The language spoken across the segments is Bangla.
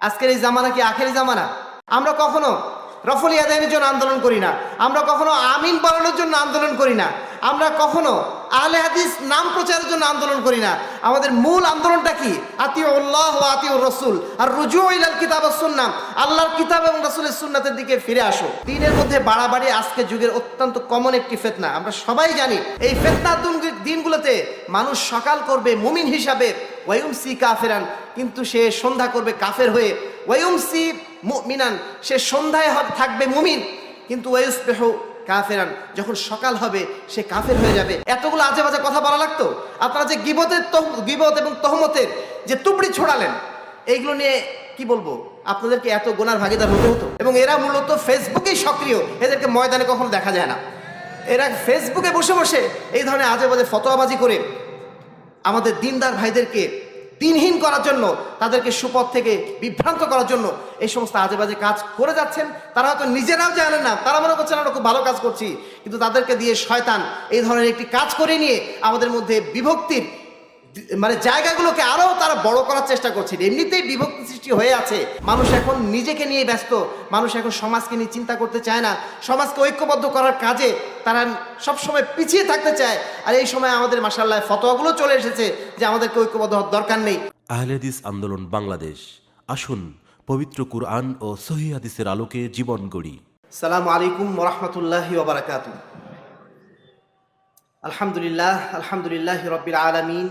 আজকের এই জামানা কি আখেরি জামানা? আমরা কখনো রফল ইয়াদাইনের জন্য আন্দোলন করি না। আমরা কখনো আমিন পালনের জন্য আন্দোলন করি না। আমরা কখনো আহলে হাদিস নাম প্রচারের জন্য আন্দোলন করি না। আমাদের মূল আন্দোলনটা কি? আতিউ আল্লাহ ও আতিউ রসুল আর রুজু ইলাল কিতাব সুন্নাম আল্লাহর কিতাব এবং রসুলের সুন্নাতের দিকে ফিরে আসো। দিনের মধ্যে বাড়াবাড়ি আজকে যুগের অত্যন্ত কমন একটি ফেতনা। আমরা সবাই জানি, এই ফেতনার দিনগুলোতে মানুষ সকাল করবে মুমিন হিসাবে ওয়াইম সি কাফেরান, কিন্তু সে সন্ধ্যা করবে কাফের হয়ে। ওয়াইম সি মিনান সে সন্ধ্যায় থাকবে মুমিন, কিন্তু ওয়াইসপেহ কাফেরান যখন সকাল হবে, সে কাফের হয়ে যাবে। এতগুলো আজে বাজে কথা বলা লাগতো? আপনারা যে গিবতের গিবত এবং তহমতের যে তুবড়ি ছড়ালেন, এইগুলো নিয়ে কি বলব? আপনাদেরকে এত গোনার ভাগিদার হতে হতো? এবং এরা মূলত ফেসবুকেই সক্রিয়। এদেরকে ময়দানে কখনো দেখা যায় না। এরা ফেসবুকে বসে বসে এই ধরনের আজে বাজে ফতোয়াবাজি করে আমাদের দিনদার ভাইদেরকে দিনহীন করার জন্য, তাদেরকে সুপথ থেকে বিভ্রান্ত করার জন্য এই সমস্ত আজেবাজে কাজ করে যাচ্ছেন। তারা হয়তো নিজেরাও জানেন না, তারা মনে করছেন, আমরা খুব ভালো কাজ করছি। কিন্তু তাদেরকে দিয়ে শয়তান এই ধরনের একটি কাজ করে নিয়ে আমাদের মধ্যে বিভক্তির মানে জায়গাগুলোকে আরও তারা বড় করার চেষ্টা করছে। এমনিতেই বিভক্তি সৃষ্টি হয়ে আছে। মানুষ এখন নিজেকে নিয়ে ব্যস্ত। মানুষ এখন সমাজকে নিয়ে চিন্তা করতে চায় না। সমাজকে ঐক্যবদ্ধ করার কাজে তারা সবসময় পিছিয়ে থাকতে চায়। আর এই সময় আমাদের মাসাল্লাহ ফতোয়াগুলো চলে এসেছে যে আমাদেরকে ঐক্যবদ্ধ হওয়ার দরকার নেই। আহলেদিস আন্দোলন বাংলাদেশ। আসুন পবিত্র কুরআন ও সহি হাদিসের আলোকে জীবন গড়ি। সালাম আলাইকুম ওরহমতুল্লাহি ওবরাকাত আলহামদুলিল্লাহ আলহামদুলিল্লাহ রব্বিল আলমিন।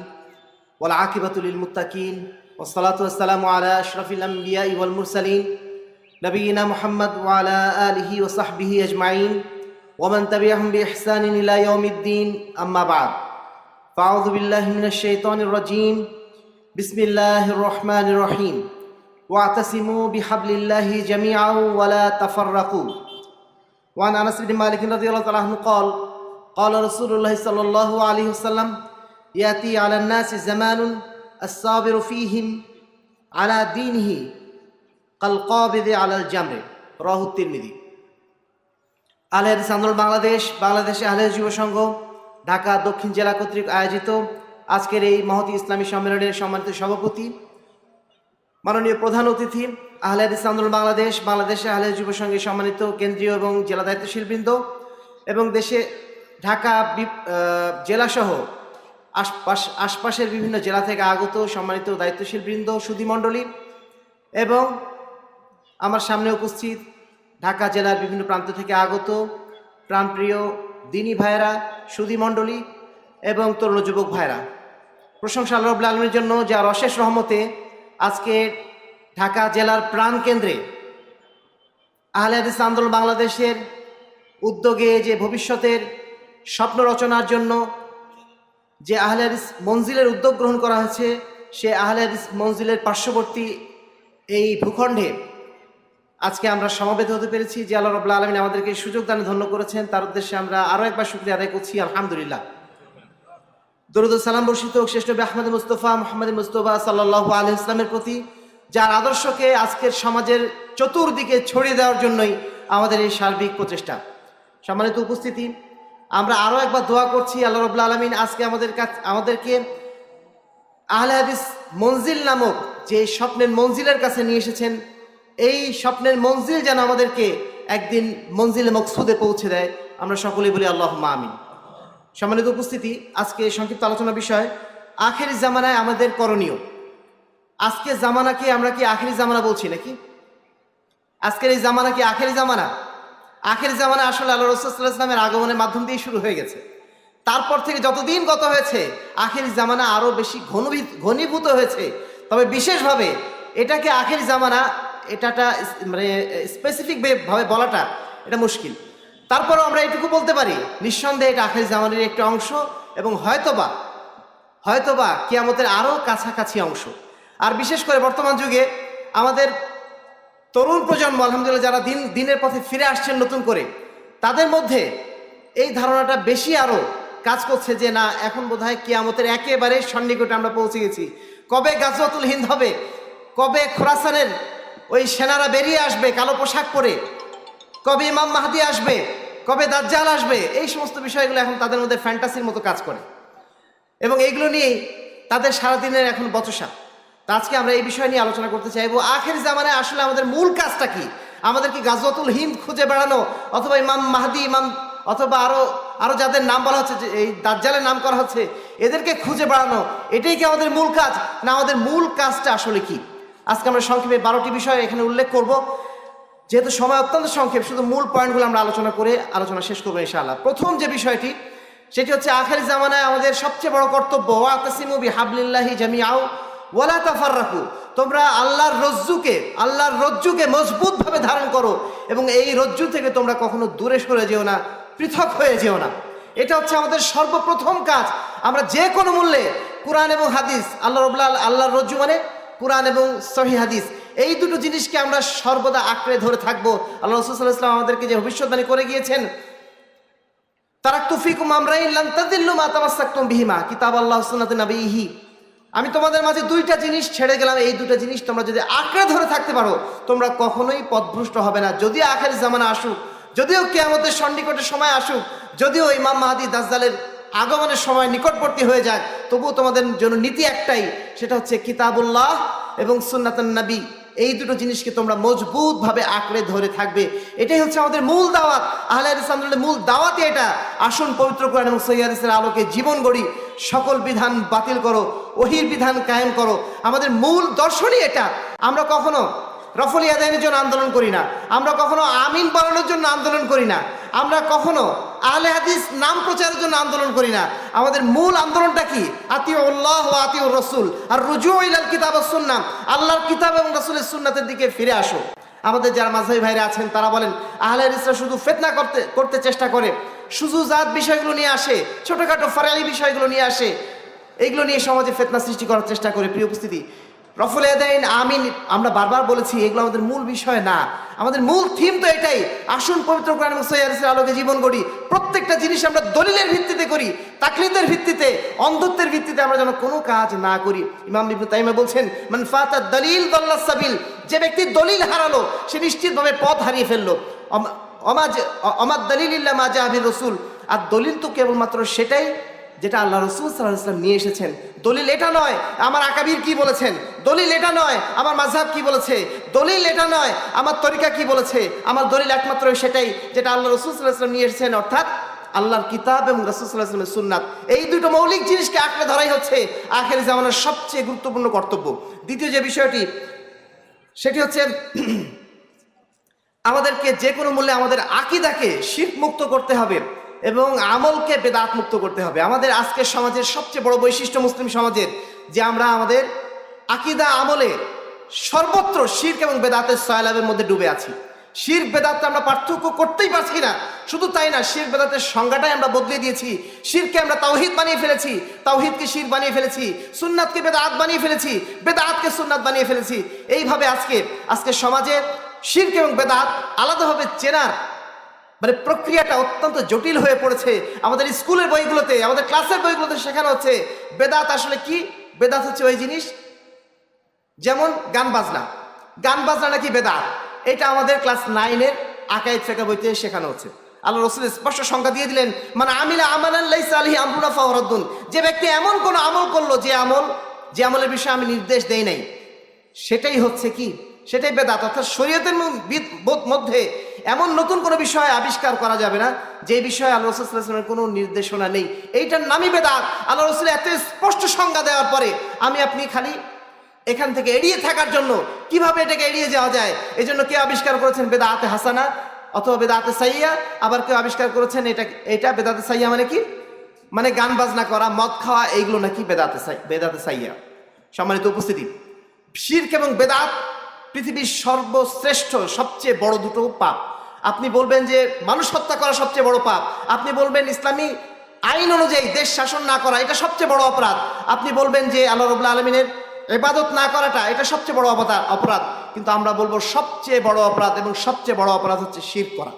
والعاقبة للمتقين والصلاة والسلام على أشرف الأنبياء والمرسلين نبينا محمد وعلى آله وصحبه أجمعين ومن تبعهم بإحسان إلى يوم الدين أما بعد. فأعوذ بالله من الشيطان الرجيم. بسم الله الرحمن الرحيم. واعتصموا بحبل الله جميعا ولا تفرقوا. وعن أنس بن مالك رضي الله عنه قال قال رسول الله صلى الله عليه وسلم ইয়াতি আলান্নাসি জামানুন আসাবির ফিহিম আলা দিনহি কাল কবেদে আলাল জামরে রহুত্তিরমিদি আলে হাদিস বাংলাদেশ, বাংলাদেশে আলে যুবসংঘ ঢাকা দক্ষিণ জেলা কর্তৃক আয়োজিত আজকের এই মহতি ইসলামী সম্মেলনের সম্মানিত সভাপতি, মাননীয় প্রধান অতিথি, আহলে হাদিস বাংলাদেশ, বাংলাদেশে আহলে যুব সম্মানিত কেন্দ্রীয় এবং জেলা দায়িত্বশীলবৃন্দ এবং দেশে ঢাকা জেলাসহ আশপাশ, আশপাশের বিভিন্ন জেলা থেকে আগত সম্মানিত দায়িত্বশীল বৃন্দ সুধীমণ্ডলী এবং আমার সামনে উপস্থিত ঢাকা জেলার বিভিন্ন প্রান্ত থেকে আগত প্রাণপ্রিয় দিনী ভাইয়েরা সুধীমণ্ডলী এবং তরুণ যুবক ভাইরা প্রশংসা রব্লা আলমের জন্য যার অশেষ রহমতে আজকে ঢাকা জেলার প্রাণ কেন্দ্রে আহলে হাদিস আন্দোলন বাংলাদেশের উদ্যোগে যে ভবিষ্যতের স্বপ্ন রচনার জন্য যে আহলে হাদিস মঞ্জিলের উদ্যোগ গ্রহণ করা হয়েছে, সে আহলে হাদিস মঞ্জিলের পার্শ্ববর্তী এই ভূখণ্ডে আজকে আমরা সমবেত হতে পেরেছি। যে আল্লাহ রব্লা আলমিন আমাদেরকে সুযোগ দানে ধন্য করেছেন, তার উদ্দেশ্যে আমরা আরও একবার শুক্রিয়া আদায় করছি। আলহামদুলিল্লাহ। দরুদ সালাম বর্ষিত শ্রেষ্ঠ আহমদ মুস্তফা, মোহাম্মদ মুস্তফা সাল্লাহ আলহ ইসলামের প্রতি, যার আদর্শকে আজকের সমাজের চতুর্দিকে ছড়িয়ে দেওয়ার জন্যই আমাদের এই সার্বিক প্রচেষ্টা। সম্মানিত উপস্থিতি আমরা আরও একবার দোয়া করছি, আল্লাহ রবুল্লা আলমিন আজকে আমাদের কাছ, আমাদেরকে আহলে হাদিস মঞ্জিল নামক যে স্বপ্নের মঞ্জিলের কাছে নিয়ে এসেছেন, এই স্বপ্নের মঞ্জিল যেন আমাদেরকে একদিন মঞ্জিলে মকসুদে পৌঁছে দেয়। আমরা সকলেই বলি আল্লাহ আমিন। সম্মানিত উপস্থিতি, আজকে সংক্ষিপ্ত আলোচনা বিষয়, আখেরি জামানায় আমাদের করণীয়। আজকে জামানাকে আমরা কি আখেরি জামানা বলছি নাকি? আজকের এই জামানা কি আখেরি জামানা? আখেরি জামানা আসলে আল্লাহ রসুল্লাহ ইসলামের আগমনের মাধ্যম দিয়ে শুরু হয়ে গেছে। তারপর থেকে যতদিন গত হয়েছে, আখের জামানা আরও বেশি ঘনীভূত ঘনীভূত হয়েছে। তবে বিশেষভাবে এটাকে আখের জামানা, এটাটা মানে স্পেসিফিক ভাবে বলাটা, এটা মুশকিল। তারপরও আমরা এটুকু বলতে পারি, নিঃসন্দেহে এটা আখের জামানের একটি অংশ এবং হয়তোবা হয়তোবা কিয়ামতের আরও কাছাকাছি অংশ। আর বিশেষ করে বর্তমান যুগে আমাদের তরুণ প্রজন্ম, আলহামদুলিল্লাহ, যারা দিন, দিনের পথে ফিরে আসছেন নতুন করে, তাদের মধ্যে এই ধারণাটা বেশি আরও কাজ করছে যে, না, এখন বোধ হয় কিয়ামতের একেবারে সন্নিকটে আমরা পৌঁছে গেছি। কবে গাজওয়াতুল হিন্দ হবে? কবে খোরাসানের ওই সেনারা বেরিয়ে আসবে কালো পোশাক পরে? কবে ইমাম মাহাদি আসবে? কবে দাজ্জাল আসবে? এই সমস্ত বিষয়গুলো এখন তাদের মধ্যে ফ্যান্টাসির মতো কাজ করে। এবং এইগুলো নিয়েই তাদের সারাদিনের এখন বচসা। আজকে আমরা এই বিষয় নিয়ে আলোচনা করতে চাইব। আখের জামানায় আসলে আমাদের মূল কাজটা কি? আমাদের কি গাজওয়াতুল হিন্দ খুঁজে বেড়ানো অথবা ইমাম মাহাদি, ইমাম অথবা আরও আরও যাদের নাম বলা হচ্ছে, যে এই দাজ্জালের নাম করা হচ্ছে, এদেরকে খুঁজে বেড়ানো, এটাই কি আমাদের মূল কাজ? না, আমাদের মূল কাজটা আসলে কি? আজকে আমরা সংক্ষেপে বারোটি বিষয় এখানে উল্লেখ করব। যেহেতু সময় অত্যন্ত সংক্ষেপ, শুধু মূল পয়েন্টগুলো আমরা আলোচনা করে আলোচনা শেষ করব ইনশাআল্লাহ। প্রথম যে বিষয়টি, সেটি হচ্ছে আখের জামানায় আমাদের সবচেয়ে বড় কর্তব্য, ওয়াতাসিমু বিহাবলিল্লাহি জামিআউ ওয়ালা তাফাররাকু, তোমরা আল্লাহর রজ্জুকে আল্লাহর রজ্জুকে মজবুতভাবে ধারণ করো এবং এই রজ্জু থেকে তোমরা কখনো দূরে সরে যেও না, পৃথক হয়ে যেও না। এটা হচ্ছে আমাদের সর্বপ্রথম কাজ। আমরা যে কোনো মূল্যে কোরআন এবং হাদিস, আল্লাহ রবুল্লা আল্লাহর রজ্জু মানে কোরআন এবং সহি হাদিস। এই দুটো জিনিসকে আমরা সর্বদা আঁকড়ে ধরে থাকব। আল্লাহ রসুল্লাহ ইসলাম আমাদেরকে যে ভবিষ্যৎবাণী করে গিয়েছেন, তারাক তুফিকুম আমরাই লান তাদিল্লু মা তামাসসাকতুম বিহিমা, কিতাব আল্লাহ সুন্নাত নবীহি। আমি তোমাদের মাঝে দুইটা জিনিস ছেড়ে গেলাম। এই দুটা জিনিস তোমরা যদি আঁকড়ে ধরে থাকতে পারো, তোমরা কখনোই পথভ্রষ্ট হবে না। যদিও আখের জামানা আসুক, যদিও কেয়ামতের সন্নিকটের সময় আসুক, যদিও ইমাম মাহাদি দাসদালের আগমনের সময় নিকটবর্তী হয়ে যায় তবুও তোমাদের জন্য নীতি একটাই, সেটা হচ্ছে কিতাবুল্লাহ এবং সুন্নাতন নবী। এই দুটো জিনিসকে তোমরা মজবুতভাবে আঁকড়ে ধরে থাকবে। এটাই হচ্ছে আমাদের মূল দাওয়াত। আহলে ইসলামের মূল দাওয়াতই এটা। আসুন পবিত্র কোরআন এবং সৈয়াদিসের আলোকে জীবন গড়ি। সকল বিধান বাতিল করো, ওহির বিধান কায়েম করো। আমাদের মূল দর্শনই এটা। আমরা কখনো রফল ইয়াদাইনের জন্য আন্দোলন করি না। আমরা কখনো আমিন বাড়ানোর জন্য আন্দোলন করি না। আমরা কখনো আহলে হাদিস নাম প্রচারের জন্য আন্দোলন করি না। আমাদের মূল আন্দোলনটা কি? আতিউল্লাহ ও আতিউর রসুল আর রুজু ইলাল কিতাব সুন্নাম আল্লাহর কিতাব এবং রসুলের সুন্নাতের দিকে ফিরে আসো। আমাদের যারা মাঝাই ভাইরা আছেন, তারা বলেন, আহলে হাদিসরা শুধু ফেতনা করতে করতে চেষ্টা করে। শুধু জাত বিষয়গুলো নিয়ে আসে, ছোটখাটো ফারালি বিষয়গুলো নিয়ে আসে। এগুলো নিয়ে সমাজে ফেতনা সৃষ্টি করার চেষ্টা করে। প্রিয় উপস্থিতি রফুল এদাইন, আমিন, আমরা বারবার বলেছি, এগুলো আমাদের মূল বিষয় না। আমাদের মূল থিম তো এটাই, আসুন পবিত্র কোরআন এবং সৈয়াদিসের আলোকে জীবন গড়ি। প্রত্যেকটা জিনিস আমরা দলিলের ভিত্তিতে করি, তাকলিদের ভিত্তিতে, অন্ধত্বের ভিত্তিতে আমরা যেন কোনো কাজ না করি। ইমাম ইবনু তাইমা বলছেন, মান ফাতা দলিল দল্লাস সাবিল যে ব্যক্তি দলিল হারালো, সে নিশ্চিতভাবে পথ হারিয়ে ফেলল। অমা- অমাজ অমাদ দলিল ইল্লা মা জাহাবির রসুল। আর দলিল তো কেবলমাত্র সেটাই যেটা আল্লাহ রসুল সাল্লাহ ইসলাম নিয়ে এসেছেন। দলিল এটা নয়, আমার আকাবির কি বলেছেন? দলিল এটা নয়, আমার মাঝহাব কি বলেছে? দলিল এটা নয়, আমার তরিকা কি বলেছে? আমার দলিল একমাত্র সেটাই যেটা আল্লাহ রসুল সাল্লাহ ইসলাম নিয়ে এসেছেন, অর্থাৎ আল্লাহর কিতাব এবং রসুল সাল্লাহ ইসলামের সুন্নাত। এই দুটো মৌলিক জিনিসকে আঁকড়ে ধরাই হচ্ছে আখের জামানের সবচেয়ে গুরুত্বপূর্ণ কর্তব্য। দ্বিতীয় যে বিষয়টি, সেটি হচ্ছে আমাদেরকে যে কোনো মূল্যে আমাদের আকিদাকে শীত মুক্ত করতে হবে। এবং আমলকে বেদাত মুক্ত করতে হবে। আমাদের আজকের সমাজের সবচেয়ে বড় বৈশিষ্ট্য মুসলিম সমাজের যে আমরা আমাদের আকিদা আমলে সর্বত্র শির্ক এবং বেদাতের সয়ালাবের মধ্যে ডুবে আছি। শির বেদাতটা আমরা পার্থক্য করতেই পারছি না। শুধু তাই না শির বেদাতের সংজ্ঞাটাই আমরা বদলে দিয়েছি। শিরকে আমরা তাওহিদ বানিয়ে ফেলেছি। তাওহিদকে শির বানিয়ে ফেলেছি। সুন্নাতকে বেদাত বানিয়ে ফেলেছি। বেদাতকে সুন্নাত বানিয়ে ফেলেছি। এইভাবে আজকে আজকে সমাজে শির্ক এবং বেদাত আলাদাভাবে চেনার মানে প্রক্রিয়াটা অত্যন্ত জটিল হয়ে পড়েছে। আমাদের স্কুলের বইগুলোতে, আমাদের ক্লাসের বইগুলোতে শেখানো হচ্ছে, বেদাত আসলে কি? বেদাত হচ্ছে ওই জিনিস, যেমন গান বাজনা। গান বাজনা নাকি বেদাত? এটা আমাদের ক্লাস নাইনের আকাইদ ফেকা বইতে শেখানো হচ্ছে। আল্লাহ রসুল স্পষ্ট সংখ্যা দিয়ে দিলেন মানে আমিলা আমালান লাইসা যে ব্যক্তি এমন কোন আমল করল, যে আমল, যে আমলের বিষয়ে আমি নির্দেশ দেই নাই, সেটাই হচ্ছে কি? সেটাই বেদাত। অর্থাৎ শরীয়তের মধ্যে এমন নতুন কোনো বিষয় আবিষ্কার করা যাবে না, যে বিষয়ে আল্লাহ রসুলের কোনো নির্দেশনা নেই। এইটার নামই বেদাত। আল্লাহ রসুল এত স্পষ্ট সংজ্ঞা দেওয়ার পরে আমি আপনি খালি এখান থেকে এড়িয়ে থাকার জন্য কীভাবে এটাকে এড়িয়ে যাওয়া যায় এই জন্য কেউ আবিষ্কার করেছেন বেদাতে হাসানা অথবা বেদাতে সাইয়া, আবার কেউ আবিষ্কার করেছেন এটা এটা বেদাতে সাইয়া মানে কি? মানে গান বাজনা করা, মদ খাওয়া, এইগুলো নাকি বেদাতে বেদাতে সাইয়া। সম্মানিত উপস্থিতি। শির্ক এবং বেদাত পৃথিবীর সর্বশ্রেষ্ঠ, সবচেয়ে বড় দুটো পাপ। আপনি বলবেন যে মানুষ হত্যা করা সবচেয়ে বড় পাপ। আপনি বলবেন ইসলামী আইন অনুযায়ী দেশ শাসন না করা, এটা সবচেয়ে বড় অপরাধ। আপনি বলবেন যে আল্লাহ রবুল্লা আলমিনের এবাদত না করাটা, এটা সবচেয়ে বড় অপরাধ। কিন্তু আমরা বলব সবচেয়ে বড় অপরাধ এবং সবচেয়ে বড় অপরাধ হচ্ছে শির করা।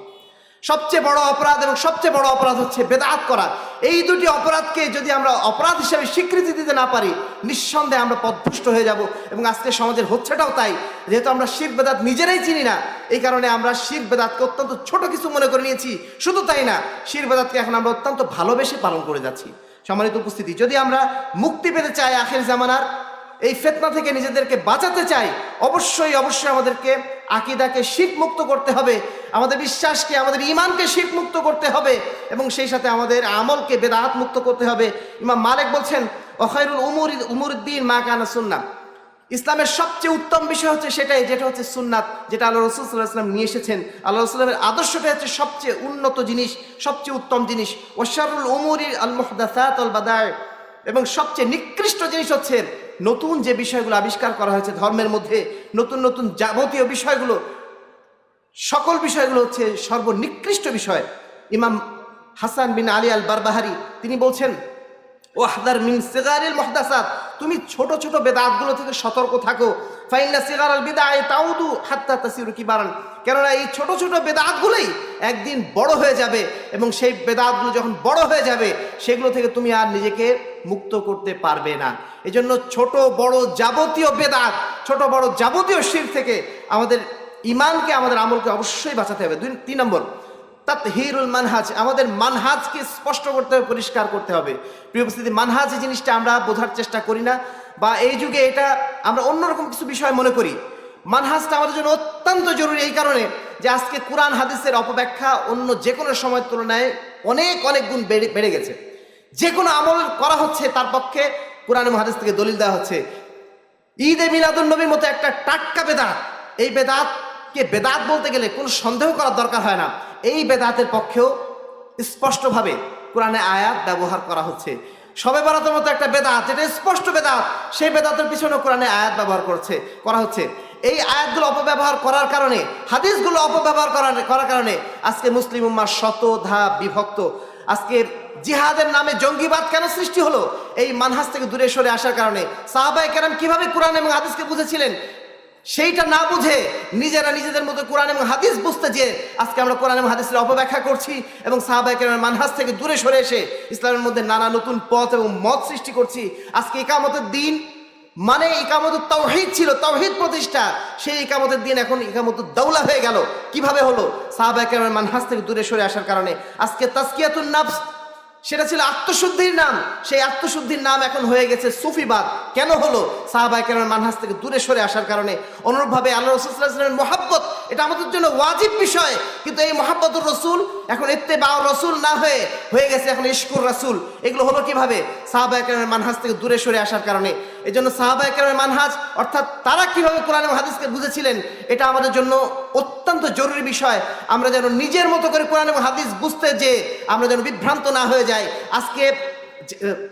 সবচেয়ে বড় অপরাধ এবং সবচেয়ে বড় অপরাধ হচ্ছে বেদাত করা। এই দুটি অপরাধকে যদি আমরা অপরাধ হিসেবে স্বীকৃতি দিতে না পারি, নিঃসন্দেহে আমরা পদভুষ্ট হয়ে যাব এবং আজকে সমাজের হচ্ছেটাও তাই। যেহেতু আমরা শির বেদাত নিজেরাই চিনি না, এই কারণে আমরা শির বেদাতকে অত্যন্ত ছোট কিছু মনে করে নিয়েছি। শুধু তাই না শির বেদাতকে এখন আমরা অত্যন্ত ভালোবেসে পালন করে যাচ্ছি। সম্মানিত উপস্থিতি, যদি আমরা মুক্তি পেতে চাই আখের জামানার, এই ফেতনা থেকে নিজেদেরকে বাঁচাতে চাই, অবশ্যই অবশ্যই আমাদেরকে আকিদাকে মুক্ত করতে হবে, আমাদের বিশ্বাসকে, আমাদের ইমানকে মুক্ত করতে হবে এবং সেই সাথে আমাদের আমলকে বেদাত মুক্ত করতে হবে। ইমাম মালিক বলছেন অখাইরুল উমর, উমরুদ্দিন মা কানা সুন্না। ইসলামের সবচেয়ে উত্তম বিষয় হচ্ছে সেটাই, যেটা হচ্ছে সুন্নাত, যেটা আল্লাহ রসুল সাল্লাহ ইসলাম নিয়ে এসেছেন। আল্লাহ রসুলের আদর্শটা হচ্ছে সবচেয়ে উন্নত জিনিস, সবচেয়ে উত্তম জিনিস। ওশারুল উমরি আল মুহদাসাত আল বাদায় এবং সবচেয়ে নিকৃষ্ট জিনিস হচ্ছে নতুন যে বিষয়গুলো আবিষ্কার করা হয়েছে ধর্মের মধ্যে, নতুন নতুন যাবতীয় বিষয়গুলো, সকল বিষয়গুলো হচ্ছে সর্বনিকৃষ্ট বিষয়। ইমাম হাসান বিন আলী আল বারবাহারি তিনি বলছেন, ওয়াহদার মিন সিগারিল মুহদাসাত তুমি ছোট ছোট বেদাতগুলো থেকে সতর্ক থাকো। ফাইন্না সিগার আল বিদায় তাউদু হাত্তা তাসিরু কিবারান কেননা এই ছোট ছোট বেদাতগুলোই একদিন বড় হয়ে যাবে এবং সেই বেদাতগুলো যখন বড় হয়ে যাবে, সেগুলো থেকে তুমি আর নিজেকে মুক্ত করতে পারবে না। এজন্য ছোট বড় যাবতীয় বেদাত, ছোট বড় যাবতীয় শির থেকে আমাদের ইমানকে আমাদের আমলকে অবশ্যই বাঁচাতে হবে। দুই তিন নম্বর তাত হিরুল মানহাজ, আমাদের মানহাজকে স্পষ্ট করতে হবে, পরিষ্কার করতে হবে। প্রিয় উপস্থিতি, মানহাজ জিনিসটা আমরা বোঝার চেষ্টা করি না বা এই যুগে এটা আমরা অন্যরকম কিছু বিষয় মনে করি। মানহাজটা আমাদের জন্য অত্যন্ত জরুরি এই কারণে যে আজকে কোরআন, হাদিসের অপব্যাখ্যা অন্য যে কোনো সময়ের তুলনায় অনেক অনেক গুণ বেড়ে বেড়ে গেছে। যে কোনো আমল করা হচ্ছে তার পক্ষে কোরআন হাদিস থেকে দলিল দেওয়া হচ্ছে। ঈদে মিলাদুল নবীর মতো একটা টাটকা বেদাত, এই বেদাতকে বেদাত বলতে গেলে কোনো সন্দেহ করার দরকার হয় না। এই বেদাতের পক্ষেও স্পষ্টভাবে কোরআনে আয়াত ব্যবহার করা হচ্ছে। সবে বরাতের মতো একটা বেদাত, যেটা স্পষ্ট বেদাত, সেই বেদাতের পিছনে কোরআনে আয়াত ব্যবহার করছে, করা হচ্ছে। এই আয়াতগুলো অপব্যবহার করার কারণে, হাদিসগুলো অপব্যবহার করার করার কারণে আজকে মুসলিম উম্মার শত ধাপ বিভক্ত। আজকে জিহাদের নামে জঙ্গিবাদ কেন সৃষ্টি হলো? এই মানহাজ থেকে দূরে সরে আসার কারণে সাহাবাই কেরাম কীভাবে কোরআন এবং হাদিসকে বুঝেছিলেন? সেইটা না বুঝে নিজেরা নিজেদের মতো কোরআন এবং হাদিস বুঝতে যে আজকে আমরা কোরআন এবং হাদিসের অপব্যাখ্যা করছি এবং সাহাবাই কেরামের মানহাজ থেকে দূরে সরে এসে ইসলামের মধ্যে নানা নতুন পথ এবং মত সৃষ্টি করছি। আজকে একামতের দিন মানে ইকামতুর তাওহিদ ছিল, তাওহিদ প্রতিষ্ঠা। সেই ইকামতের দিন এখন ইকামতুর দৌলা হয়ে গেল। কীভাবে হলো? সাহাবাই কেরামের মানহাজ থেকে দূরে সরে আসার কারণে আজকে তাস্কিয়াতুন নাফস, সেটা ছিল আত্মশুদ্ধির নাম। সেই আত্মশুদ্ধির নাম এখন হয়ে গেছে সুফিবাদ। কেন হলো? সাহাবাই কেন মানহাজ থেকে দূরে সরে আসার কারণে অনুরূপভাবে আল্লাহ রসুলের মহাব্বত, এটা আমাদের জন্য ওয়াজিব বিষয়। কিন্তু এই মহাব্বতুর রসুল এখন এতে বা রসুল না হয়ে হয়ে গেছে এখন ইস্কুর রসুল। এগুলো হলো কীভাবে? সাহাবাই কেরামের মানহাজ থেকে দূরে সরে আসার কারণে এই জন্য সাহাবাই কেরামের মানহাজ, অর্থাৎ তারা কীভাবে কোরআন এবং হাদিসকে বুঝেছিলেন, এটা আমাদের জন্য অত্যন্ত জরুরি বিষয়। আমরা যেন নিজের মতো করে কোরআন এবং হাদিস বুঝতে যে আমরা যেন বিভ্রান্ত না হয়ে যাই। আজকে,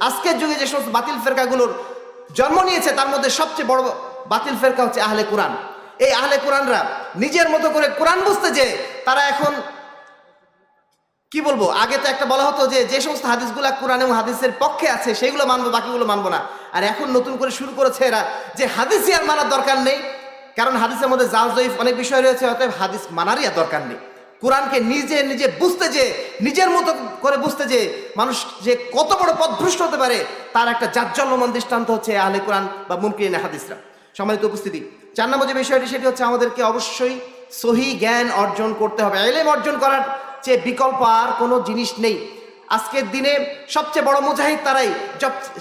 আজকের যুগে যে সমস্ত বাতিল ফেরকাগুলোর জন্ম নিয়েছে, তার মধ্যে সবচেয়ে বড় বাতিল ফেরকা হচ্ছে আহলে কোরআন। এই আহলে কোরআনরা নিজের মতো করে কোরআন বুঝতে যে তারা এখন কি বলব? আগে তো একটা বলা হতো যে যে সমস্ত হাদিসগুলা কোরআন এবং হাদিসের পক্ষে আছে, সেগুলো মানবো, বাকিগুলো মানবো না। আর এখন নতুন করে শুরু করেছে এরা যে হাদিসই আর মানার দরকার নেই। কারণ হাদিসের মধ্যে জাল জয়ীফ অনেক বিষয় রয়েছে, অতএব হাদিস মানারই আর দরকার নেই। কোরআনকে নিজে নিজে বুঝতে যে, নিজের মতো করে বুঝতে যে, মানুষ যে কত বড় পথভ্রষ্ট হতে পারে, তার একটা জাজ্জল্যমান দৃষ্টান্ত হচ্ছে আহলে কোরআন বা মুমকিন হাদিসরা। সম্মানিত উপস্থিতি, চার নম্বর যে বিষয়টি, সেটি হচ্ছে আমাদেরকে অবশ্যই সহি জ্ঞান অর্জন করতে হবে। এলেম অর্জন করার চেয়ে বিকল্প আর কোনো জিনিস নেই। আজকের দিনে সবচেয়ে বড় মুজাহিদ তারাই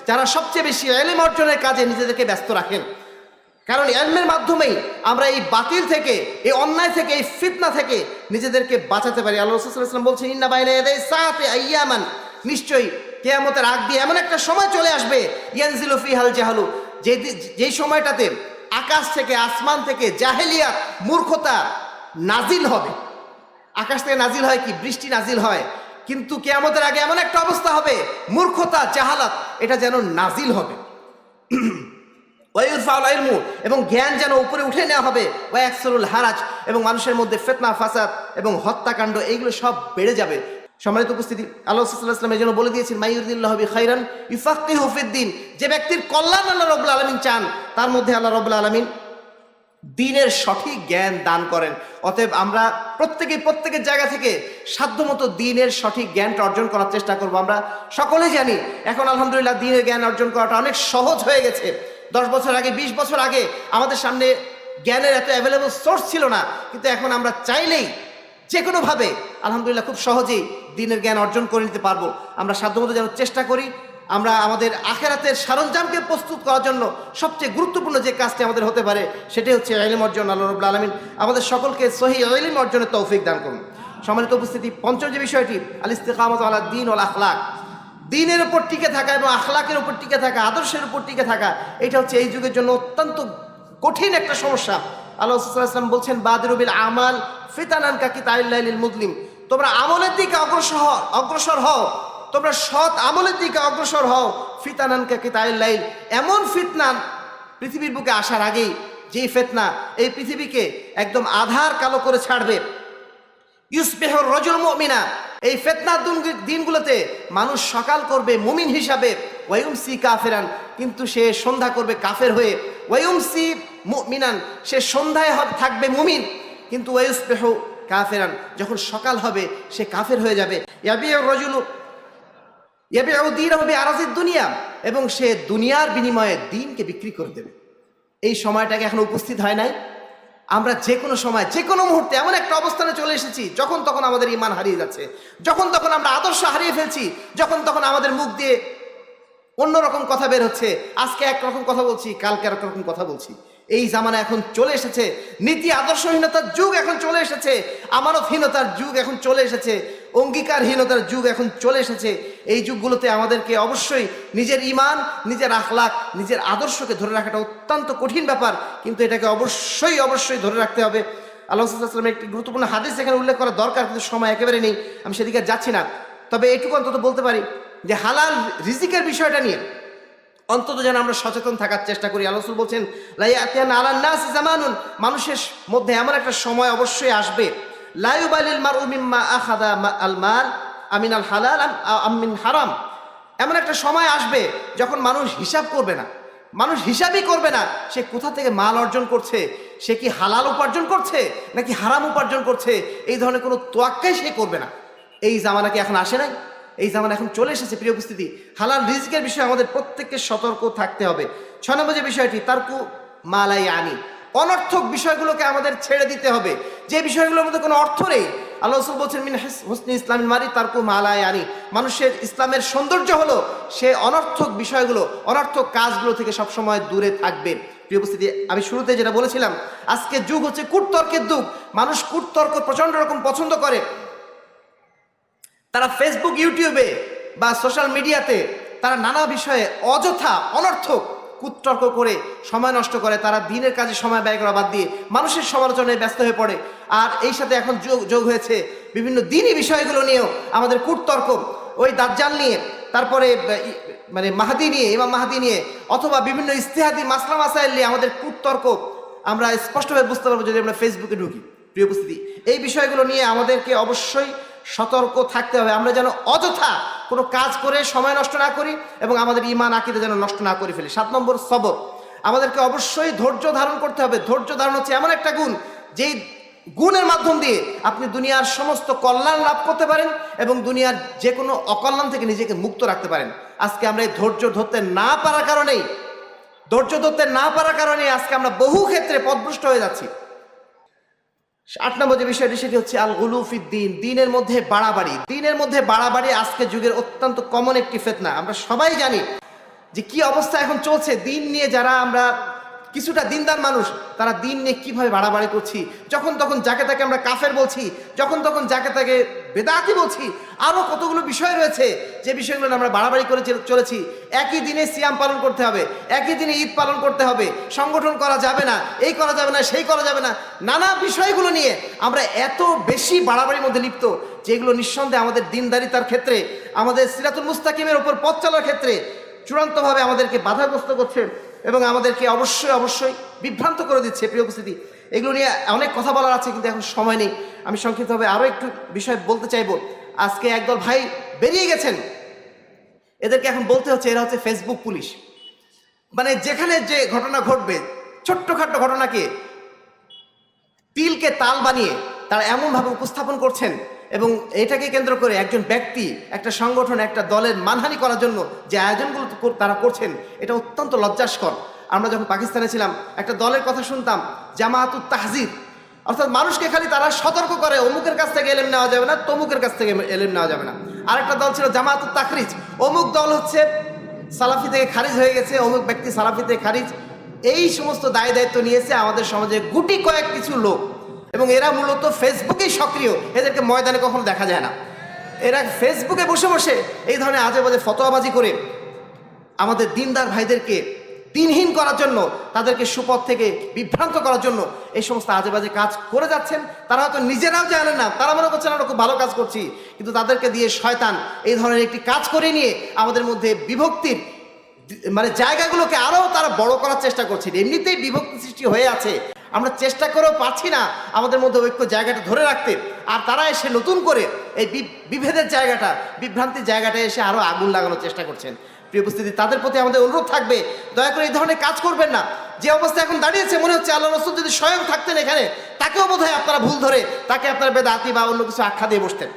যারা সবচেয়ে বেশি এলেম অর্জনের কাজে নিজেদেরকে ব্যস্ত রাখেন। কারণ এলমের মাধ্যমেই আমরা এই বাতিল থেকে, এই অন্যায় থেকে, এই ফিতনা থেকে নিজেদেরকে বাঁচাতে পারি। আল্লাহ রসুলাম বলছেন, ইন্না এদের সাথে আইয়ামান। নিশ্চয়ই কেয়ামতের আগ দিয়ে এমন একটা সময় চলে আসবে, ইয়ানজিলু ফি হাল জাহালু। যে যেই সময়টাতে আকাশ থেকে, আসমান থেকে জাহেলিয়া মূর্খতা নাজিল হবে। আকাশ থেকে নাজিল হয় কি? বৃষ্টি নাজিল হয়। কিন্তু কেয়ামতের আগে এমন একটা অবস্থা হবে, মূর্খতা, জাহালাত, এটা যেন নাজিল হবে। এবং জ্ঞান যেন উপরে উঠে নেওয়া হবে। ওয়াকসরুল হারাজ, এবং মানুষের মধ্যে ফেতনা, ফাসাদ, এবং হত্যাকাণ্ড, এইগুলো সব বেড়ে যাবে। সম্মানিত উপস্থিতি, আল্লাহ জন্য বলে দিয়েছেন মাইউদ্দিল্লাহ হবি খাইরান ইফাক্তি হুফিদ্দিন যে ব্যক্তির কল্যাণ আল্লাহ রবুল্লা আলমিন চান, তার মধ্যে আল্লাহ রবুল্লা আলমিন দিনের সঠিক জ্ঞান দান করেন। অতএব আমরা প্রত্যেকে প্রত্যেকের জায়গা থেকে সাধ্যমতো দিনের সঠিক জ্ঞানটা অর্জন করার চেষ্টা করব। আমরা সকলেই জানি, এখন আলহামদুলিল্লাহ দিনের জ্ঞান অর্জন করাটা অনেক সহজ হয়ে গেছে। দশ বছর আগে, বিশ বছর আগে আমাদের সামনে জ্ঞানের এত অ্যাভেলেবল সোর্স ছিল না, কিন্তু এখন আমরা চাইলেই যে কোনোভাবে আলহামদুলিল্লাহ খুব সহজেই দিনের জ্ঞান অর্জন করে নিতে পারব। আমরা সাধ্যমতো যেন চেষ্টা করি আমরা আমাদের আখেরাতের সরঞ্জামকে প্রস্তুত করার জন্য সবচেয়ে গুরুত্বপূর্ণ যে কাজটি আমাদের হতে পারে, সেটি হচ্ছে এলিম অর্জন, আল্লাহ রবুল্লা আলমিন আমাদের সকলকে সহি এলিম অর্জনের তৌফিক দান করুন। সম্মানিত উপস্থিতি, পঞ্চম যে বিষয়টি আল ইস্তেকামত আল্লাহ দিন ও আখলাক। দিনের উপর টিকে থাকা এবং আখলাকের উপর টিকে থাকা, আদর্শের উপর টিকে থাকা, এটা হচ্ছে এই যুগের জন্য অত্যন্ত কঠিন একটা সমস্যা। আল্লাহ সাল্লাম বলছেন বাদরুবিল আমাল ফিতানান কাকি তাইল্লাইল মুসলিম তোমরা আমলের দিকে অগ্রসর অগ্রসর হও। তোমরা সৎ আমলের দিকে অগ্রসর হও। ফিতানান কাকি তাইল্লাইল এমন ফিতনান পৃথিবীর বুকে আসার আগেই, যেই ফেতনা এই পৃথিবীকে একদম আধার কালো করে ছাড়বে। ইউসবেহর রজুল মুমিনা। এই ফেতনার দিনগুলোতে মানুষ সকাল করবে মুমিন হিসাবে ওয়ুম ওয়াইউমসি কাফেরান। কিন্তু সে সন্ধ্যা করবে কাফের হয়ে। ওয়াইউমসি মুমিনান, সে সন্ধ্যায় থাকবে মুমিন। কিন্তু ওয়াইউসবেহ কাফেরান, যখন সকাল হবে, সে কাফের হয়ে যাবে। ইয়াবি রজুল ইয়াবি দিন হবে আরাজির দুনিয়া, এবং সে দুনিয়ার বিনিময়ে দিনকে বিক্রি করে দেবে। এই সময়টাকে এখন উপস্থিত হয় নাই। আমরা যে কোনো সময়, যে কোনো মুহূর্তে এমন একটা অবস্থানে চলে এসেছি, যখন তখন আমাদের ইমান হারিয়ে যাচ্ছে, যখন তখন আমরা আদর্শ হারিয়ে ফেলছি, যখন তখন আমাদের মুখ দিয়ে অন্যরকম কথা বের হচ্ছে, আজকে একরকম কথা বলছি, কালকে এক রকম কথা বলছি। এই জামানা এখন চলে এসেছে, নীতি আদর্শহীনতার যুগ এখন চলে এসেছে, আমানতহীনতার যুগ এখন চলে এসেছে অঙ্গীকারহীনতার যুগ এখন চলে এসেছে। এই যুগগুলোতে আমাদেরকে অবশ্যই নিজের ইমান, নিজের আখলাক নিজের আদর্শকে ধরে রাখাটা অত্যন্ত কঠিন ব্যাপার। কিন্তু এটাকে অবশ্যই অবশ্যই ধরে রাখতে হবে। আল্লাহ সাল্লামের একটি গুরুত্বপূর্ণ হাদিস এখানে উল্লেখ করা দরকার, কিন্তু সময় একেবারে নেই। আমি সেদিকে যাচ্ছি না। তবে এটুকু অন্তত বলতে পারি যে হালাল রিজিকের বিষয়টা নিয়ে অন্তত যেন আমরা সচেতন থাকার চেষ্টা করি। আলোসুল বলছেন, লাইয়াতিয়ান আলান্নাস মানুষের মধ্যে এমন একটা সময় অবশ্যই আসবে লাইউবালিল মার উমিম্মা আখাদা আল মাল আমিন আল হালাল আমিন হারাম। এমন একটা সময় আসবে যখন মানুষ হিসাব করবে না। মানুষ হিসাবই করবে না, সে কোথা থেকে মাল অর্জন করছে, সে কি হালাল উপার্জন করছে, নাকি হারাম উপার্জন করছে, এই ধরনের কোনো তোয়াক্কাই সে করবে না। এই জামানা কি এখন আসে নাই। এই জামানা এখন চলে এসেছে, প্রিয় উপস্থিতি। হালাল রিজিকের বিষয়ে আমাদের প্রত্যেককে সতর্ক থাকতে হবে। ছয় নম্বর যে বিষয়টি, তারকু মালাই আনি অনর্থক বিষয়গুলোকে আমাদের ছেড়ে দিতে হবে। যে বিষয়গুলোর মধ্যে কোনো অর্থ নেই। আল্লাহ রসুল বলছেন, মিন হিস- হুসনি ইসলাম মারি তারকু মালাই আনি। মানুষের ইসলামের সৌন্দর্য হলো সে অনর্থক বিষয়গুলো, অনর্থক কাজগুলো থেকে সবসময় দূরে থাকবে। প্রিয় উপস্থিতি, আমি শুরুতে যেটা বলেছিলাম, আজকে যুগ হচ্ছে কূটতর্কের যুগ। মানুষ কূটতর্ক প্রচণ্ড রকম পছন্দ করে। তারা ফেসবুক ইউটিউবে বা সোশ্যাল মিডিয়াতে তারা নানা বিষয়ে অযথা অনর্থক কুতর্ক করে সময় নষ্ট করে, তারা দিনের কাজে সময় ব্যয় করা বাদ দিয়ে মানুষের সমালোচনায় ব্যস্ত হয়ে পড়ে। আর এই সাথে এখন যোগ যোগ হয়েছে, বিভিন্ন দিনই বিষয়গুলো নিয়েও আমাদের কুটতর্ক ওই দাজ্জাল নিয়ে, তারপরে মানে মাহাদি নিয়ে, ইমাম মাহাদি নিয়ে, অথবা বিভিন্ন ইস্তেহাদি মাসলা মাসাইল নিয়ে আমাদের কুটতর্ক আমরা স্পষ্টভাবে বুঝতে পারব যদি আমরা ফেসবুকে ঢুকি। প্রিয় উপস্থিতি, এই বিষয়গুলো নিয়ে আমাদেরকে অবশ্যই সতর্ক থাকতে হবে। আমরা যেন অযথা কোনো কাজ করে সময় নষ্ট না করি এবং আমাদের ইমান আকিদে যেন নষ্ট না করে ফেলি। সাত নম্বর সবর। আমাদেরকে অবশ্যই ধৈর্য ধারণ করতে হবে। ধৈর্য ধারণ হচ্ছে এমন একটা গুণ যেই গুণের মাধ্যম দিয়ে আপনি দুনিয়ার সমস্ত কল্যাণ লাভ করতে পারেন এবং দুনিয়ার যে কোনো অকল্যাণ থেকে নিজেকে মুক্ত রাখতে পারেন। আজকে আমরা এই ধৈর্য ধরতে না পারার কারণেই, ধৈর্য ধরতে না পারার কারণে আজকে আমরা বহু ক্ষেত্রে পদভ্রষ্ট হয়ে যাচ্ছি। আট নম্বর যে বিষয়টি, সেটি হচ্ছে আল উলুফিদ্দিন দিন। দিনের মধ্যে বাড়াবাড়ি। দিনের মধ্যে বাড়াবাড়ি আজকে যুগের অত্যন্ত কমন একটি ফেতনা। আমরা সবাই জানি যে কি অবস্থা এখন চলছে। দিন নিয়ে যারা আমরা কিছুটা দিনদার মানুষ, তারা দিন নিয়ে কীভাবে বাড়াবাড়ি করছি? যখন তখন যাকে তাকে আমরা কাফের বলছি, যখন তখন যাকে তাকে বেদাতি বলছি। আরও কতগুলো বিষয় রয়েছে, যে বিষয়গুলো আমরা বাড়াবাড়ি করে চলেছি। একই দিনে সিয়াম পালন করতে হবে, একই দিনে ঈদ পালন করতে হবে, সংগঠন করা যাবে না, এই করা যাবে না, সেই করা যাবে না। নানা বিষয়গুলো নিয়ে আমরা এত বেশি বাড়াবাড়ির মধ্যে লিপ্ত, যেগুলো নিঃসন্দেহে আমাদের দিনদারিতার ক্ষেত্রে, আমাদের সিরাতুল মুস্তাকিমের ওপর পথ চলার ক্ষেত্রে চূড়ান্তভাবে আমাদেরকে বাধাগ্রস্ত করছে এবং আমাদেরকে অবশ্যই অবশ্যই বিভ্রান্ত করে দিচ্ছে। প্রিয় উপস্থিতি এগুলো নিয়ে অনেক কথা বলার আছে, কিন্তু এখন সময় নেই। আমি সংক্ষিপ্তভাবে আরও একটু বিষয় বলতে চাইব। আজকে একদল ভাই বেরিয়ে গেছেন। এদেরকে এখন বলতে হচ্ছে, এরা হচ্ছে ফেসবুক পুলিশ। মানে যেখানে যে ঘটনা ঘটবে, ছোট্টখাট্ট ঘটনাকে তিলকে তাল বানিয়ে তারা এমনভাবে উপস্থাপন করছেন এবং এটাকে কেন্দ্র করে একজন ব্যক্তি, একটা সংগঠন, একটা দলের মানহানি করার জন্য যে আয়োজনগুলো তারা করছেন, এটা অত্যন্ত লজ্জাস্কর। আমরা যখন পাকিস্তানে ছিলাম, একটা দলের কথা শুনতাম, জামায়াতুত তাহজির। অর্থাৎ মানুষকে খালি তারা সতর্ক করে, অমুকের কাছ থেকে এলেম নেওয়া যাবে না, তমুকের কাছ থেকে এলেম নেওয়া যাবে না। আরেকটা দল ছিল জামায়াতুত তাকরিজ অমুক দল হচ্ছে সালাফি থেকে খারিজ হয়ে গেছে, অমুক ব্যক্তি সালাফি থেকে খারিজ। এই সমস্ত দায় দায়িত্ব নিয়েছে আমাদের সমাজে গুটি কয়েক কিছু লোক। এবং এরা মূলত ফেসবুকেই সক্রিয়, এদেরকে ময়দানে কখনো দেখা যায় না। এরা ফেসবুকে বসে বসে এই ধরনের আজে বাজে ফতোয়াবাজি করে আমাদের দিনদার ভাইদেরকে দিনহীন করার জন্য, তাদেরকে সুপথ থেকে বিভ্রান্ত করার জন্য এই সমস্ত আজে বাজে কাজ করে যাচ্ছেন। তারা হয়তো নিজেরাও জানেন না, তারা মনে করছেন আমরা খুব ভালো কাজ করছি, কিন্তু তাদেরকে দিয়ে শয়তান এই ধরনের একটি কাজ করে নিয়ে আমাদের মধ্যে বিভক্তির মানে জায়গাগুলোকে আরও তারা বড় করার চেষ্টা করছে। এমনিতেই বিভক্তি সৃষ্টি হয়ে আছে। আমরা চেষ্টা করেও পারছি না আমাদের মধ্যে ঐক্য জায়গাটা ধরে রাখতে। আর তারা এসে নতুন করে এই বিভেদের জায়গাটা, বিভ্রান্তির জায়গাটা এসে আরও আগুন লাগানোর চেষ্টা করছেন। প্রিয় উপস্থিতি, তাদের প্রতি আমাদের অনুরোধ থাকবে, দয়া করে এই ধরনের কাজ করবেন না। যে অবস্থা এখন দাঁড়িয়েছে, মনে হচ্ছে আল্লাহ রসুল যদি স্বয়ং থাকতেন এখানে, তাকেও বোধ হয় আপনারা ভুল ধরে, তাকে আপনার বেদাতি বা অন্য কিছু আখ্যা দিয়ে বসতেন।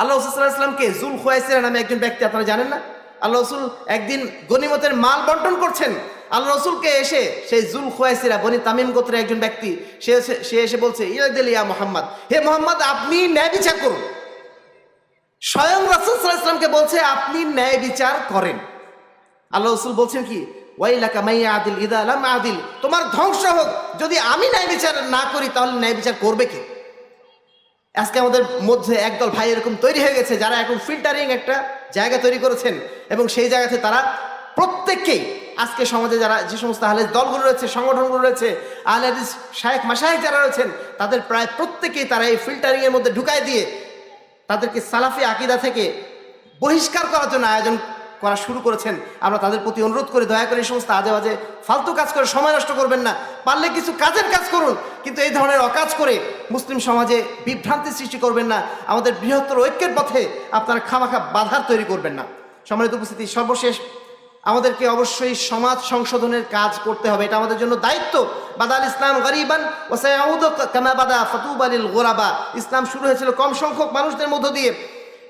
আল্লাহ রসুলামকে জুল খুয়াইসিরা নামে একজন ব্যক্তি আপনারা জানেন না? আল্লাহ রসুল একদিন গনিমতের মাল বন্টন করছেন। আল্লাহ রসুলকে এসে সেই জুল খুয়াইসিরা বনি তামিম গোত্রের একজন ব্যক্তি, সে সে এসে বলছে ইয়াদিল ইয়া মোহাম্মদ, হে মোহাম্মদ, আপনি ন্যায় বিচার করুন। স্বয়ং রাসুল সাল্লাহামকে বলছে, আপনি ন্যায় বিচার করেন। আল্লাহ রসুল বলছেন কি, ওয়াইলাকা মাইয়া আদিল ইদা আলাম আদিল। তোমার ধ্বংস হোক, যদি আমি ন্যায় বিচার না করি, তাহলে ন্যায় বিচার করবে কে? আজকে আমাদের মধ্যে একদল ভাই এরকম তৈরি হয়ে গেছে, যারা এখন ফিল্টারিং একটা জায়গা তৈরি করেছেন এবং সেই জায়গাতে তারা প্রত্যেককেই আজকে সমাজে যারা যে সমস্ত আহলে দলগুলো রয়েছে, সংগঠনগুলো রয়েছে, আহলে শায়েখ মাসায়েক যারা রয়েছেন, তাদের প্রায় প্রত্যেকেই তারা এই ফিল্টারিংয়ের মধ্যে ঢুকায় দিয়ে তাদেরকে সালাফি আকিদা থেকে বহিষ্কার করার জন্য আয়োজন করা শুরু করেছেন। আমরা তাদের প্রতি অনুরোধ করি, দয়া করে এই সমস্ত আজে বাজে ফালতু কাজ করে সময় নষ্ট করবেন না। পারলে কিছু কাজের কাজ করুন, কিন্তু এই ধরনের অকাজ করে মুসলিম সমাজে বিভ্রান্তি সৃষ্টি করবেন না। আমাদের বৃহত্তর ঐক্যের পথে আপনারা খামাখা বাধার তৈরি করবেন না। সম্মানিত উপস্থিতি, সর্বশেষ আমাদেরকে অবশ্যই সমাজ সংশোধনের কাজ করতে হবে। এটা আমাদের জন্য দায়িত্ব। বাদাল ইসলাম গরিবান ও সায়াউদ কামা ফতুব গোরাবা। ইসলাম শুরু হয়েছিল কম সংখ্যক মানুষদের মধ্য দিয়ে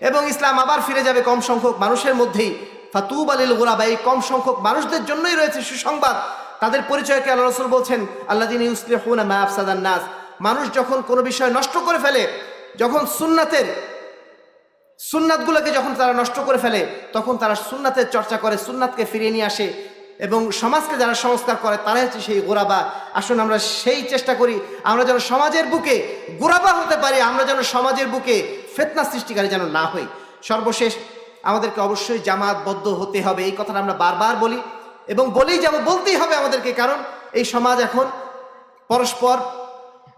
এবং ইসলাম আবার ফিরে যাবে কম সংখ্যক মানুষের মধ্যেই। ফাতুব আলিল গোরাবা, এই কম সংখ্যক মানুষদের জন্যই রয়েছে সুসংবাদ। তাদের পরিচয়কে আল্লাহ রসুল বলছেন আল্লাহ দিন ইউসলিহুন মা আফসাদান নাস। মানুষ যখন কোনো বিষয় নষ্ট করে ফেলে, যখন সুন্নাতের সুন্নাতগুলোকে যখন তারা নষ্ট করে ফেলে, তখন তারা সুন্নাতের চর্চা করে, সুন্নাতকে ফিরিয়ে নিয়ে আসে এবং সমাজকে যারা সংস্কার করে, তারাই হচ্ছে সেই গোরাবা। আসুন আমরা সেই চেষ্টা করি, আমরা যেন সমাজের বুকে গোরাবা হতে পারি, আমরা যেন সমাজের বুকে ফেতনা সৃষ্টিকারী যেন না হই। সর্বশেষ, আমাদেরকে অবশ্যই জামাতবদ্ধ হতে হবে, এই কথাটা আমরা বারবার বলি এবং বলেই যাব, বলতেই হবে আমাদেরকে, কারণ এই সমাজ এখন পরস্পর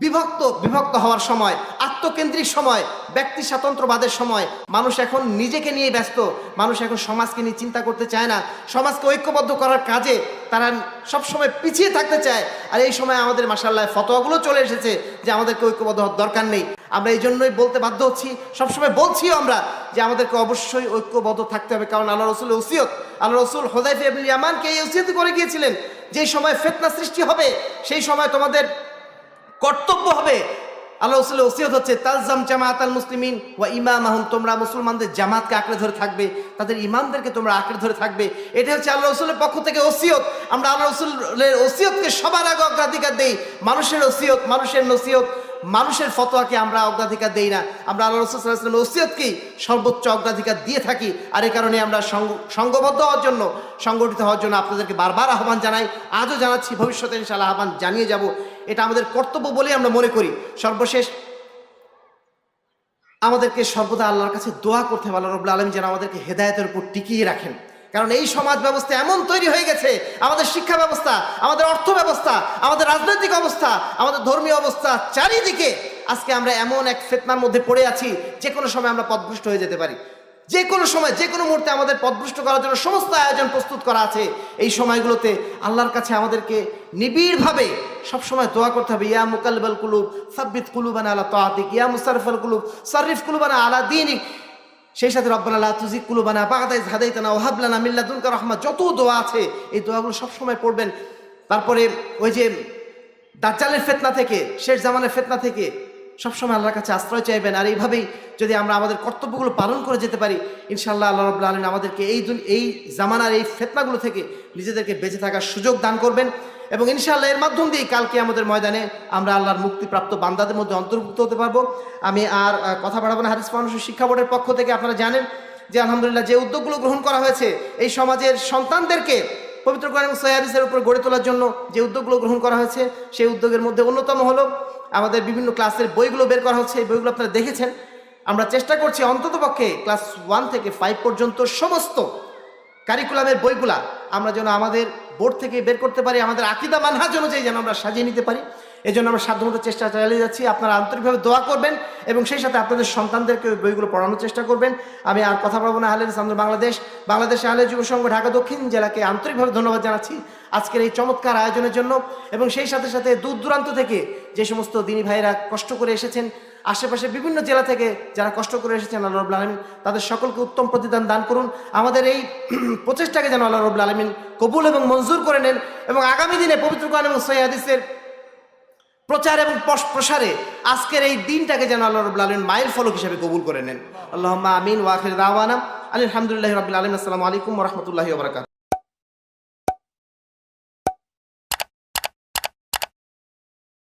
বিভক্ত বিভক্ত হওয়ার সময় আত্মকেন্দ্রিক সময়, ব্যক্তি স্বাতন্ত্র্যবাদের সময়, মানুষ এখন নিজেকে নিয়ে ব্যস্ত, মানুষ এখন সমাজকে নিয়ে চিন্তা করতে চায় না, সমাজকে ঐক্যবদ্ধ করার কাজে তারা সবসময় পিছিয়ে থাকতে চায়। আর এই সময় আমাদের মাসাল্লাহ ফতোয়াগুলো চলে এসেছে যে আমাদেরকে ঐক্যবদ্ধ হওয়ার দরকার নেই। আমরা এই জন্যই বলতে বাধ্য হচ্ছি, সবসময় বলছিও আমরা যে আমাদেরকে অবশ্যই ঐক্যবদ্ধ থাকতে হবে। কারণ আল্লাহ রসুল ওসিয়ত, আল্লাহ রসুল হোদাইফ ইবনুল ইয়ামানকে এই ওসিয়ত করে গিয়েছিলেন। যে সময় ফেতনা সৃষ্টি হবে, সেই সময় তোমাদের কর্তব্য হবে আল্লাহ রসুল ওসিয়ত হচ্ছে, তালজাম জামাত আল মুসলিমিন ওয়া ইমাম আহম তোমরা মুসলমানদের জামাতকে আঁকড়ে ধরে থাকবে, তাদের ইমামদেরকে তোমরা আঁকড়ে ধরে থাকবে। এটা হচ্ছে আল্লাহ রসুলের পক্ষ থেকে ওসিয়ত। আমরা আল্লাহ রসুলের ওসিয়তকে সবার আগে অগ্রাধিকার দেই। মানুষের ওসিয়ত, মানুষের নসিয়ত মানুষের ফতোয়াকে আমরা অগ্রাধিকার দেই না। আমরা আল্লাহ রসুল সাল্লাহামের ওসিয়তকেই সর্বোচ্চ অগ্রাধিকার দিয়ে থাকি। আর এই কারণে আমরা সঙ্গবদ্ধ হওয়ার জন্য, সংগঠিত হওয়ার জন্য আপনাদেরকে বারবার আহ্বান জানাই। আজও জানাচ্ছি, ভবিষ্যতে ইনশাআল্লাহ আহ্বান জানিয়ে যাব। এটা আমাদের কর্তব্য বলেই আমরা মনে করি। সর্বশেষ, আমাদেরকে সর্বদা আল্লাহর কাছে দোয়া করতে হবে। আল্লাহ রবুল্লা আলম যেন আমাদেরকে হেদায়তের উপর টিকিয়ে রাখেন। কারণ এই সমাজ ব্যবস্থা এমন তৈরি হয়ে গেছে, আমাদের শিক্ষা ব্যবস্থা, আমাদের অর্থ ব্যবস্থা, আমাদের রাজনৈতিক অবস্থা, আমাদের ধর্মীয় অবস্থা চারিদিকে আজকে আমরা এমন এক ফেতনার মধ্যে পড়ে আছি, যে কোনো সময় আমরা পদভ্রষ্ট হয়ে যেতে পারি। যে কোনো সময়, যে কোনো মুহূর্তে আমাদের পদভ্রষ্ট করার জন্য সমস্ত আয়োজন প্রস্তুত করা আছে। এই সময়গুলোতে আল্লাহর কাছে আমাদেরকে নিবিড়ভাবে সবসময় দোয়া করতে হবে, ইয়া মুকাল্লিবাল কুলুব, সাব্বিত কুলুবানা আলা তাআতিক, ইয়া মুসারফাল কুলুব সারিফ কুলুবানা আলা দীনিক। সেই সাথে রব্বানা লা তুজিক কুলুবানা বাগদাই হাদাইতানা ওয়া হাব লানা মিন লাদুনকা যত দোয়া আছে, এই দোয়াগুলো সবসময় পড়বেন। তারপরে ওই যে দাজ্জালের ফেতনা থেকে, শেষ জামানের ফেতনা থেকে সবসময় আল্লাহর কাছে আশ্রয় চাইবেন। আর এইভাবেই যদি আমরা আমাদের কর্তব্যগুলো পালন করে যেতে পারি, ইনশাআল্লাহ আল্লাহ রবুল্লা আলমিন আমাদেরকে এই এই জামানার এই ফেতনাগুলো থেকে নিজেদেরকে বেঁচে থাকার সুযোগ দান করবেন। এবং ইনশাআল্লাহ এর মাধ্যম দিয়ে কালকে আমাদের ময়দানে আমরা আল্লাহর মুক্তিপ্রাপ্ত বান্দাদের মধ্যে অন্তর্ভুক্ত হতে পারব। আমি আর কথা বাড়াবো না। হাদিস মানুষের শিক্ষা বোর্ডের পক্ষ থেকে আপনারা জানেন যে আলহামদুলিল্লাহ যে উদ্যোগগুলো গ্রহণ করা হয়েছে, এই সমাজের সন্তানদেরকে পবিত্র কোরআন এবং সৈয়াদিসের উপর গড়ে তোলার জন্য যে উদ্যোগগুলো গ্রহণ করা হয়েছে, সেই উদ্যোগের মধ্যে অন্যতম হলো আমাদের বিভিন্ন ক্লাসের বইগুলো বের করা হচ্ছে। এই বইগুলো আপনারা দেখেছেন। আমরা চেষ্টা করছি অন্ততপক্ষে ক্লাস ওয়ান থেকে ফাইভ পর্যন্ত সমস্ত কারিকুলামের বইগুলা আমরা যেন আমাদের বোর্ড থেকে বের করতে পারি, আমাদের আকিদা মানহাজ অনুযায়ী যেন আমরা সাজিয়ে নিতে পারি। এই জন্য আমরা সাধ্যমতো চেষ্টা চালিয়ে যাচ্ছি। আপনারা আন্তরিকভাবে দোয়া করবেন এবং সেই সাথে আপনাদের সন্তানদেরকে ওই বইগুলো পড়ানোর চেষ্টা করবেন। আমি আর কথা বলব না আহলের সামনে বাংলাদেশ। বাংলাদেশ আহলে যুব সংঘ ঢাকা দক্ষিণ জেলাকে আন্তরিকভাবে ধন্যবাদ জানাচ্ছি আজকের এই চমৎকার আয়োজনের জন্য। এবং সেই সাথে সাথে দূর দূরান্ত থেকে যে সমস্ত দিনী ভাইরা কষ্ট করে এসেছেন আশেপাশে বিভিন্ন জেলা থেকে যারা কষ্ট করে এসেছেন আল্লাহ আলমিন, তাদের সকলকে উত্তম প্রতিদান দান করুন। আমাদের এই প্রচেষ্টাকে যেন আল্লাহ রবুল্লা আলমিন কবুল এবং মঞ্জুর করে নেন এবং আগামী দিনে পবিত্র কোরআন এবং সৈয়াদিসের প্রচার এবং প্রসারে আজকের এই দিনটাকে যেন আল্লাহ রবুল্লা আলমিন মাইল ফলক হিসেবে কবুল করে নেন। আল্লাহ আমিন ওয়াখির দাওয়ানা। আলহামদুলিল্লাহ রবিল আলম আসসালামু আলাইকুম রহমতুল্লাহি